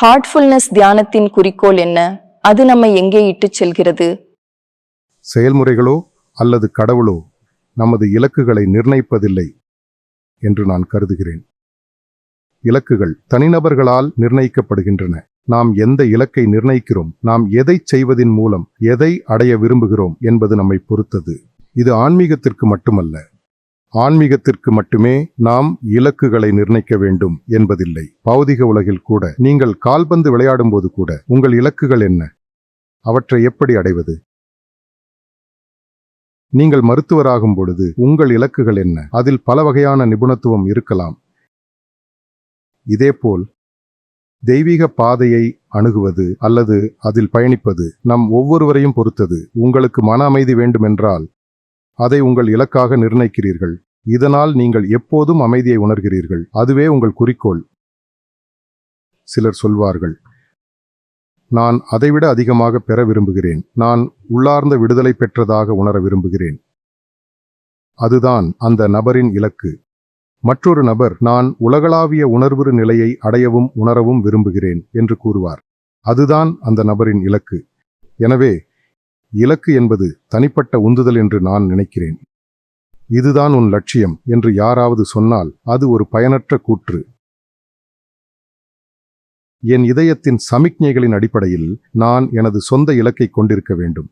Heartfulness தியானத்தின் குறிக்கோள் என்ன? அது நம்மை எங்கே இட்டுச் செல்கிறது? செயல்முறைகளோ அல்லது கடவுளோ நமது இலக்குகளை நிர்ணயிப்பதில்லை என்று நான் கருதுகிறேன். இலக்குகள் தனிநபர்களால் நிர்ணயிக்கப்படுகின்றன. நாம் எந்த இலக்கை நிர்ணயிக்கிறோம்? நாம் எதைச் செய்வதின் மூலம் எதை அடைய விரும்புகிறோம் என்பது நம்மை பொறுத்தது. இது ஆன்மீகத்திற்கு மட்டுமல்ல. ஆன்மீகத்திற்கு மட்டுமே நாம் இலக்குகளை நிர்ணயிக்க வேண்டும் என்பதில்லை. பௌதிக உலகில் கூட நீங்கள் கால்பந்து விளையாடும்போது கூட உங்கள் இலக்குகள் என்ன? அவற்றை எப்படி அடைவது? நீங்கள் மருத்துவராகும் பொழுது உங்கள் இலக்குகள் என்ன? அதில் பல வகையான நிபுணத்துவம் இருக்கலாம். இதேபோல் தெய்வீக பாதையை அணுகுவது அல்லது அதில் பயணிப்பது நம் ஒவ்வொருவரையும் பொறுத்தது. உங்களுக்கு மன அமைதி வேண்டுமென்றால் அதை உங்கள் இலக்காக நிர்ணயிக்கிறீர்கள். இதனால் நீங்கள் எப்போதும் அமைதியை உணர்கிறீர்கள். அதுவே உங்கள் குறிக்கோள். சிலர் சொல்வார்கள் நான் அதைவிட அதிகமாக பெற விரும்புகிறேன். நான் உள்ளார்ந்த விடுதலை பெற்றதாக உணர விரும்புகிறேன். அதுதான் அந்த நபரின் இலக்கு. மற்றொரு நபர் நான் உலகளாவிய உணர்வு நிலையை அடையவும் உணரவும் விரும்புகிறேன் என்று கூறுவார். அதுதான் அந்த நபரின் இலக்கு. எனவே இலக்கு என்பது தனிப்பட்ட உந்துதல் என்று நான் நினைக்கிறேன். இதுதான் உன் லட்சியம் என்று யாராவது சொன்னால் அது ஒரு பயனற்ற கூற்று. என் இதயத்தின் சமிக்ஞைகளின் அடிப்படையில் நான் எனது சொந்த இலக்கை கொண்டிருக்க வேண்டும்.